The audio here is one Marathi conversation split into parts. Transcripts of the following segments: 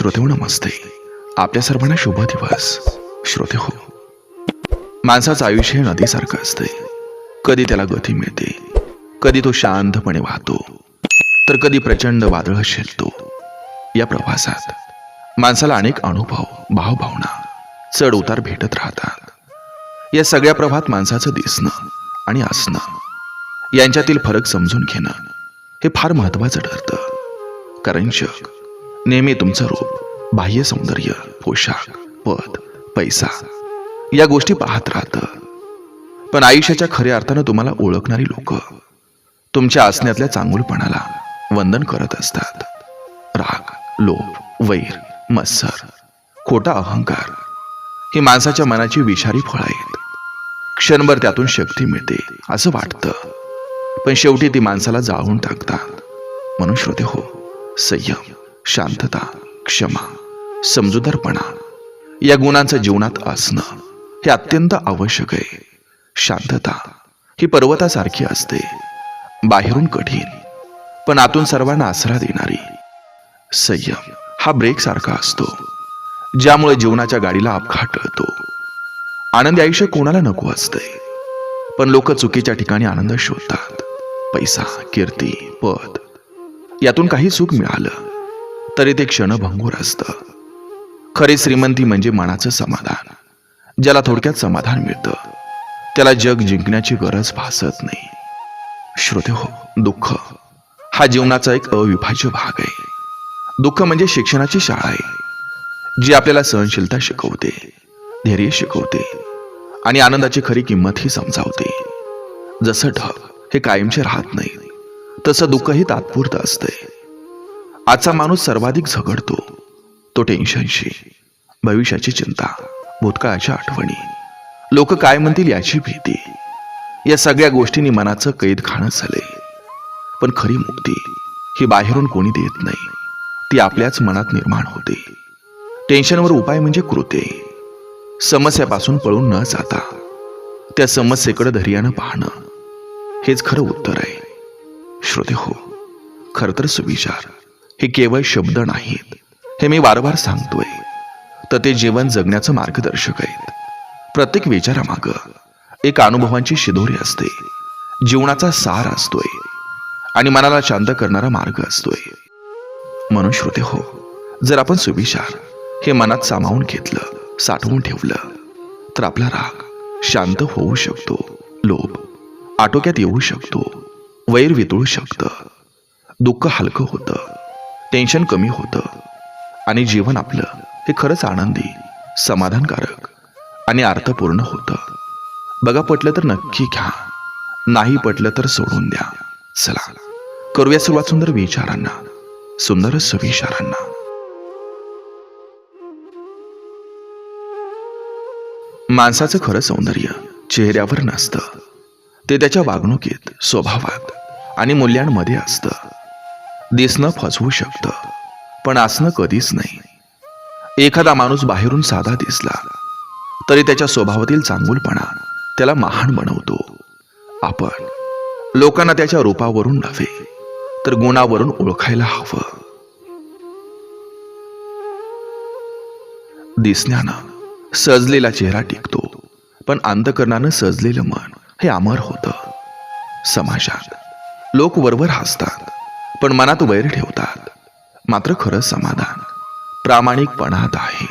श्रोते हो, नमस्ते. आपल्या सर्वांना शुभ दिवस. श्रोते हो माणसाचं आयुष्य हे नदीसारखं असते. कधी त्याला गती मिळते कधी तो शांतपणे वाहतो तर कधी प्रचंड वादळ शेलतो या प्रवासात माणसाला अनेक अनुभव भावभावना चढ उतार भेटत राहतात. या सगळ्या प्रभात माणसाचं दिसणं आणि असणं यांच्यातील फरक समजून घेणं हे फार महत्वाचं ठरतं. कारण जग नेहमी तुमचं रूप बाह्य सौंदर्य पोशाख पद पैसा या गोष्टी पाहत राहतं. पण आयुष्याच्या खऱ्या अर्थानं तुम्हाला ओळखणारी लोक तुमच्या असण्यातल्या चांगुलपणाला वंदन करत असतात. राग लोभ वैर मत्सर खोटा अहंकार ही माणसाच्या मनाची विषारी फळं आहेत. क्षणभर त्यातून शक्ती मिळते असं वाटतं. पण शेवटी ती माणसाला जाळून टाकतात. म्हणून श्रोते हो संयम. शांतता क्षमा समजूदारपणा या गुणांचं जीवनात असणं हे अत्यंत आवश्यक आहे. शांतता ही पर्वतासारखी असते बाहेरून कठीण पण आतून सर्वांना आसरा देणारी. संयम हा ब्रेक सारखा असतो ज्यामुळे जीवनाच्या गाडीला अपघात टळतो. आनंदी आयुष्य कोणाला नको असतंय पण लोक चुकीच्या ठिकाणी आनंद शोधतात. पैसा कीर्ती पद यातून काही सुख मिळालं तरी ते क्षणभंगूर असतं. खरी श्रीमंती म्हणजे मनाचं समाधान ज्याला थोडक्यात समाधान मिळतं. त्याला जग जिंकण्याची गरज भासत नाही. श्रोते हो दुःख हा जीवनाचा एक अविभाज्य भाग आहे. दुःख म्हणजे शिक्षणाची शाळा आहे जी आपल्याला सहनशीलता शिकवते धैर्य शिकवते आणि आनंदाची खरी किंमतही समजावते. जसं ढग हे कायमचे राहत नाही तसं दुःखही तात्पुरतं असतंय. आजचा माणूस सर्वाधिक झगडतो. तो टेन्शनशी भविष्याची चिंता भूतकाळाच्या आठवणी. लोक काय म्हणतील याची भीती. या सगळ्या गोष्टींनी मनाचं कैद खाणं झाले पण खरी मुक्ती ही बाहेरून कोणी देत नाही. ती आपल्याच मनात निर्माण होते. टेन्शनवर उपाय म्हणजे कृते. समस्यापासून पळून न जाता त्या समस्येकडे धैर्यानं पाहणं. हेच खरं उत्तर आहे. श्रोते हो खरं तर सुविचार. हे केवळ शब्द नाहीत. हे मी वारंवार सांगतोय. तर ते जीवन जगण्याचं मार्गदर्शक आहेत. प्रत्येक विचारामागं एक अनुभवांची शिदोरी असते. जीवनाचा सार असतोय. आणि मनाला शांत करणारा मार्ग असतोय. म्हणून श्रोते हो जर आपण सुविचार हे मनात सामावून घेतलं साठवून ठेवलं तर आपला राग शांत होऊ शकतो. लोभ आटोक्यात येऊ शकतो. वैर वितळू शकतं. दुःख हलकं होतं. टेन्शन कमी होतं. आणि जीवन आपलं हे खरंच आनंदी समाधानकारक आणि अर्थपूर्ण होतं. बघा पटलं तर नक्की घ्या. नाही पटलं तर सोडून द्या. चला करूया सुरुवात सुंदर विचारांना सुंदर सविचारांना माणसाचं खरं सौंदर्य चेहऱ्यावर नसतं. ते त्याच्या वागणुकीत स्वभावात आणि मूल्यांमध्ये असतं. दिसणं फसवू शकतं पण असणं कधीच नाही. एखादा माणूस बाहेरून साधा दिसला तरी त्याच्या स्वभावातील चांगुलपणा त्याला महान बनवतो. आपण लोकांना त्याच्या रूपावरून नव्हे तर गुणावरून ओळखायला हवं. दिसण्यानं सजलेला चेहरा टिकतो पण अंतकरणानं सजलेलं मन हे अमर होतं. समाजात लोक वरवर हसतात पण मनात वैर ठेवतात. मात्र खरं समाधान प्रामाणिकपणात आहे.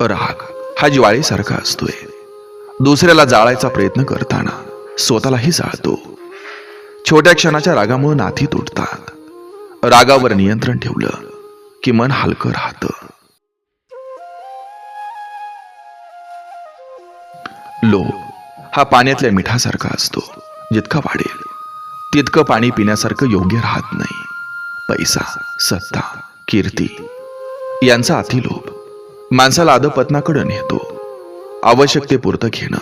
राग हा ज्वाळीसारखा असतोय. दुसऱ्याला जाळायचा प्रयत्न करताना स्वतःलाही जाळतो. छोट्या क्षणाच्या रागामुळे नाती तुटतात. रागावर नियंत्रण ठेवलं की मन हलकं राहतं. लोभ हा पाण्यातल्या मिठासारखा असतो. जितका वाढेल तितकं पाणी पिण्यासारखं योग्य राहत नाही. पैसा सत्ता कीर्ती यांचा अतिलोभ माणसाला अधपतनाकडे नेतो. आवश्यकतेपुरतं घेणं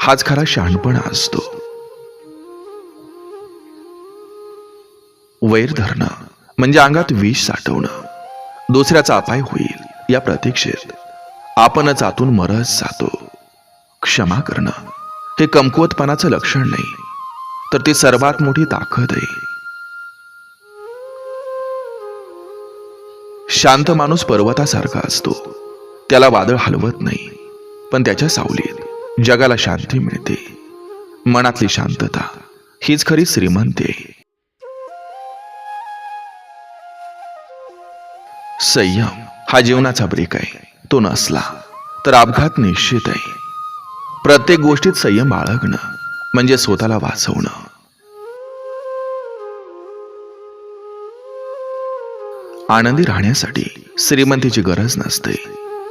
हाच खरा शहाणपणा असतो. वैर धरणं म्हणजे अंगात विष साठवणं. दुसऱ्याचा अपाय होईल या प्रतीक्षेत आपणच आतून मरस जातो. क्षमा करणं हे कमकुवतपणाचं लक्षण नाही तर ती सर्वात मोठी ताकद आहे. शांत माणूस पर्वतासारखा असतो. त्याला वादळ हलवत नाही पण त्याच्या सावलीत जगाला शांती मिळते. मनातली शांतता हीच खरी श्रीमंती आहे. संयम हा जीवनाचा ब्रेक आहे. तो नसला तर अपघात निश्चित आहे. प्रत्येक गोष्टीत संयम बाळगणं म्हणजे स्वतःला वाचवणं. आनंदी राहण्यासाठी श्रीमंतीची गरज नसते.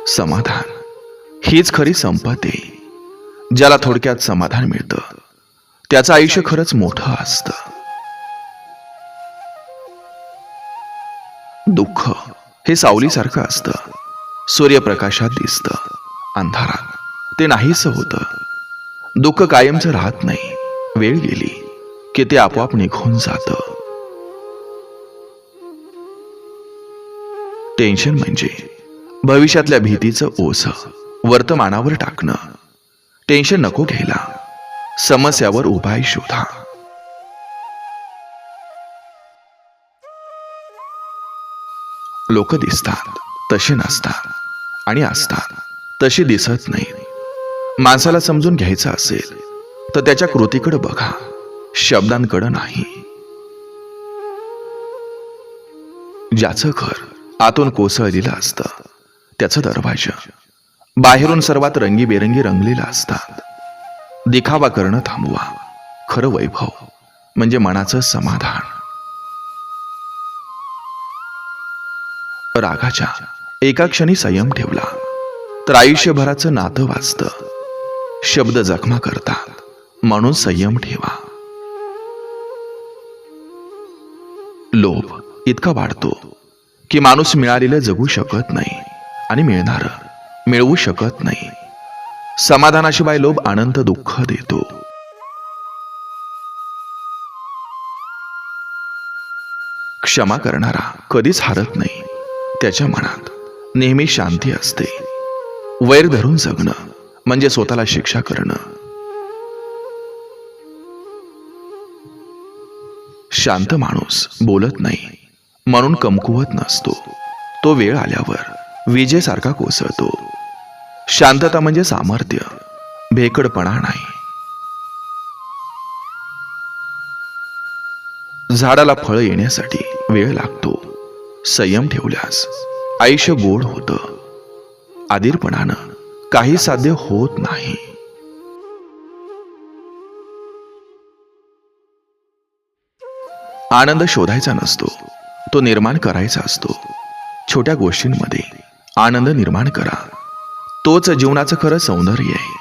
समाधान. हीच खरी संपत्ती ज्याला थोडक्यात समाधान मिळतं त्याचं आयुष्य खरंच मोठं असतं. दुःख हे सावलीसारखं असतं. सूर्यप्रकाशात दिसतं. अंधारात. ते नाहीसं होतं. दुःख कायमचं राहत नाही. वेळ गेली की ते आपोआप निघून जातं. टेन्शन म्हणजे भविष्यातल्या भीतीचं ओझ वर्तमानावर टाकणं. टेन्शन नको घ्यायला. समस्यावर उपाय शोधा. लोक दिसतात तसे नसतात आणि असतात तसे दिसत नाही माणसाला समजून घ्यायचं असेल तर त्याच्या कृतीकडे बघा. शब्दांकडे नाही. ज्याचं घर आतून कोसळलेलं असतं त्याचं दरवाजा बाहेरून सर्वात रंगीबेरंगी रंगलेलं असतात. दिखावा करणं थांबवा. खरं वैभव म्हणजे मनाचं समाधान. रागाच्या एका क्षणी संयम ठेवला तर आयुष्यभराचं नातं वाचतं. शब्द जखमा करतात. म्हणून संयम ठेवा. लोभ इतका वाढतो की माणूस मिळालेलं जगू शकत नाही आणि मिळणार मिळवू शकत नाही. समाधानाशिवाय लोभ आनंद दुःख देतो. क्षमा करणारा कधीच हारत नाही. त्याच्या मनात नेहमी शांती असते. वैर धरून जगणं म्हणजे स्वतःला शिक्षा करणं. शांत माणूस बोलत नाही म्हणून कमकुवत नसतो. तो वेळ आल्यावर विजेसारखा कोसळतो. शांतता म्हणजे सामर्थ्य भेकडपणा नाही. झाडाला फळ येण्यासाठी वेळ लागतो. संयम ठेवल्यास आयुष्य गोड होतं. आदिरपणानं काही साध्य होत नाही. आनंद शोधायचा नसतो. तो निर्माण करायचा असतो. छोट्या गोष्टींमध्ये आनंद निर्माण करा. तोच जीवनाचं खरं सौंदर्य आहे.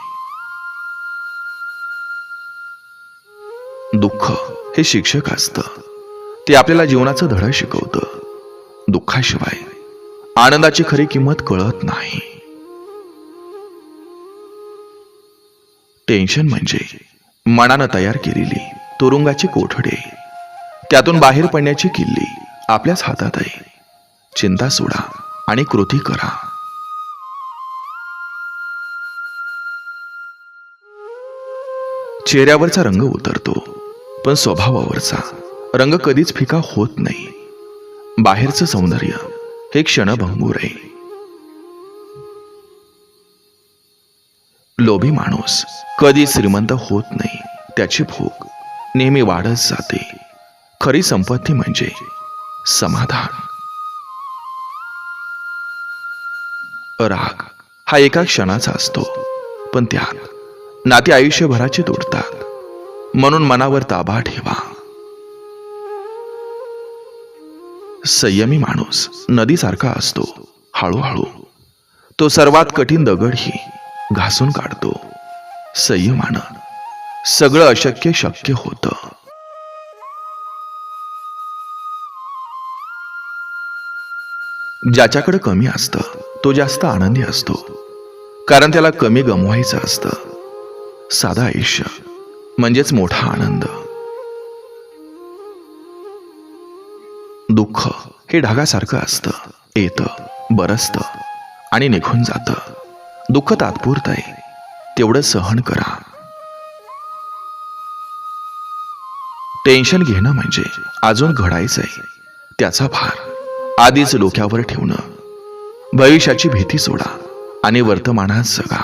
दुःख हे शिक्षक असतं. ते आपल्याला जीवनाचं धडा शिकवतं. दुःखाशिवाय आनंदाची खरी किंमत कळत नाही. टेन्शन म्हणजे मनानं तयार केलेली तुरुंगाची कोठडे त्यातून बाहेर पडण्याची किल्ली आपल्याच हातात आहे. चिंता सोडा आणि कृती करा. चेहऱ्यावरचा रंग उतरतो पण स्वभावावरचा रंग कधीच फिका होत नाही. बाहेरचं सौंदर्य हे क्षणभंगूर आहे. लोभी माणूस कधी श्रीमंत होत नाही त्याची भूक नेहमी वाढत जाते. खरी संपत्ती म्हणजे समाधान. राग हा एका क्षणाचा असतो पण त्यात नाती आयुष्यभराची तोडतात म्हणून मनावर ताबा ठेवा. संयमी माणूस नदीसारखा असतो हळूहळू. तो सर्वात कठीण दगडही घासून काढतो. संयमानं सगळं अशक्य शक्य होतं. ज्याच्याकडे कमी असतं तो जास्त आनंदी असतो. कारण त्याला कमी गमवायचं असतं. साधं आयुष्य म्हणजेच मोठा आनंद. दुःख हे ढगासारखं असतं येतं बरसतं आणि निघून जातं. दुःख तात्पुरतं आहे. तेवढं सहन करा. टेन्शन घेणं म्हणजे अजून घडायचंय त्याचा भार आधीच डोक्यावर ठेवणं. भविष्याची भीती सोडा आणि वर्तमानात जगा.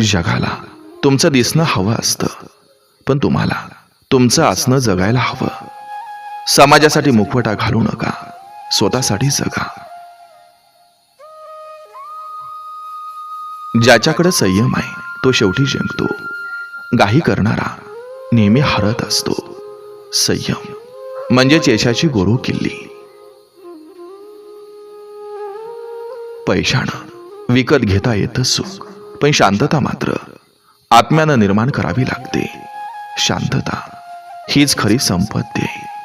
जगाला तुमचं दिसणं हवं असतं पण तुम्हाला तुमचं असणं जगायला हवं. समाजासाठी मुखवटा घालू नका. स्वतःसाठी जगा. ज्याच्याकडे संयम आहे तो शेवटी जिंकतो. गाही करणारा नेहमी हरत असतो. संयम म्हणजेच यशाची गोरू किल्ली. पैशानं विकत घेता येतं सुख पण शांतता मात्र आत्म्यानं निर्माण करावी लागते. शांतता हीच खरी संपत्ती आहे.